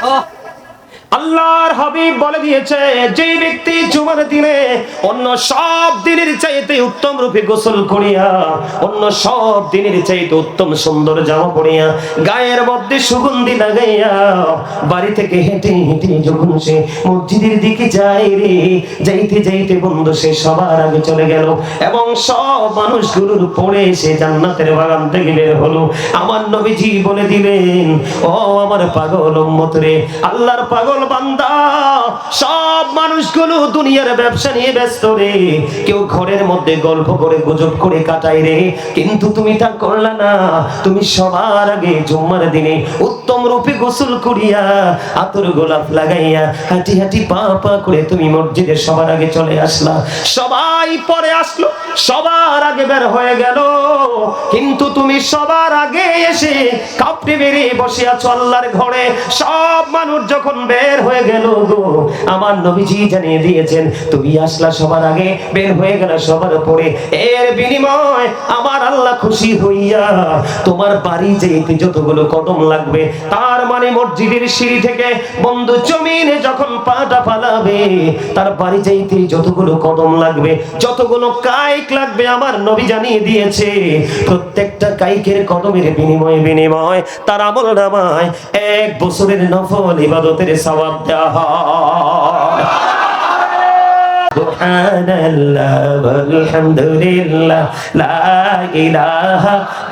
好。আল্লাহর হাবিব বলে দিয়েছে, যে ব্যক্তি জুমার দিনে অন্য সব দিনের চাইতে উত্তম রূপে গোসল করিয়া, অন্য সব দিনের চাইতে উত্তম সুন্দর জামা পরিয়া, গায়ের মধ্যে সুগন্ধি লাগাইয়া বাড়ি থেকে হেঁটে হেঁটে যখন সে মসজিদের দিকে যায় রে, যাইতে যাইতে বন্ধু সে সবার আগে চলে গেল এবং সব মানুষগুলোর পরে সে জান্নাতের বাগান থেকে বের হলো। আমার নবীজি বলে দিলেন, ও আমার পাগল উম্মত রে, আল্লাহর পাগল বান্দা। সব মানুষগুলো দুনিয়ার ব্যবসা নিয়ে ব্যস্ত রে। কেউ ঘরের মধ্যে গল্প করে, গুজব করে কাটায় রে। কিন্তু তুমি তা করলা না। তুমি সবার আগে জুম্মার দিনে উত্তম রূপে গোসল করিয়া আতর গোলাপ লাগাইয়া হাঁটি হাঁটি পা পা করে তুমি মসজিদে সবার আগে চলে আসলা। সবাই পরে আসলো, সবার আগে বের হয়ে গেল। কিন্তু তুমি সবার আগে এসে কাপড়ে বেরিয়ে বসে আছো আল্লাহর ঘরে। সব মানুষ যখন বের হয়ে গেল গো। আমার নবীজি জানিয়ে দিয়েছেন, তুমি আসলা সবার আগে, বের হয়ে গেল সবার পরে। এর বিনিময় আমার আল্লাহ খুশি হইয়া তোমার বাড়ি যেতে যতগুলো কদম লাগবে, তার মানে মসজিদের সিঁড়ি থেকে বন্ধু জমিনে যখন পাটা পালাবে, তার বাড়ি যাইতে যতগুলো কদম লাগবে, যতগুলো কাইক লাগবে, আমার নবী জানিয়ে দিয়েছে, প্রত্যেকটা কাইকের কদমের বিনিময়ে, বিনিময়, তার আমল নামায় এক বছরের নফল ইবাদতের সওয়াব দেওয়া হয় سبحان الله والحمد لله لا إله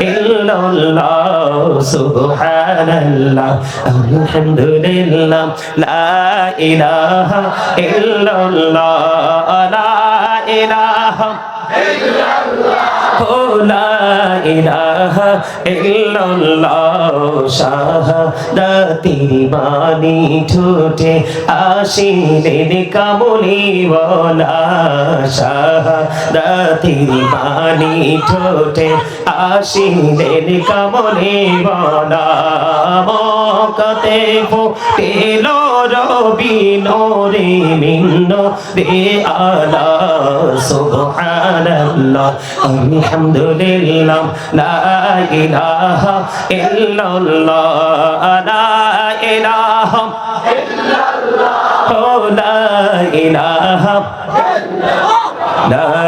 إلا الله سبحان الله الحمد لله لا إله إلا الله لا إله শাহাদাতির বাণী ছুটে আসিলেন কামলি বলা শাহাদাতির বাণী ছুটে আসিলেন কামলি বলা মকতে ফুটেল রবি নোরে মিন্ন রে আলা সুবহানাল্লাহ আলহামদুলিল্লাহ লা ইলাহা ইল্লাল্লাহ লা ইলাহা ইল্লাল্লাহ লা ইলাহা لا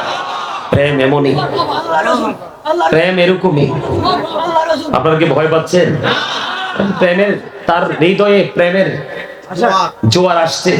প্রেম এমনই। প্রেম এরকমই। আপনারা কি ভয় পাচ্ছেন? প্রেমের তার হৃদয়ে প্রেমের জোয়ার আসছে।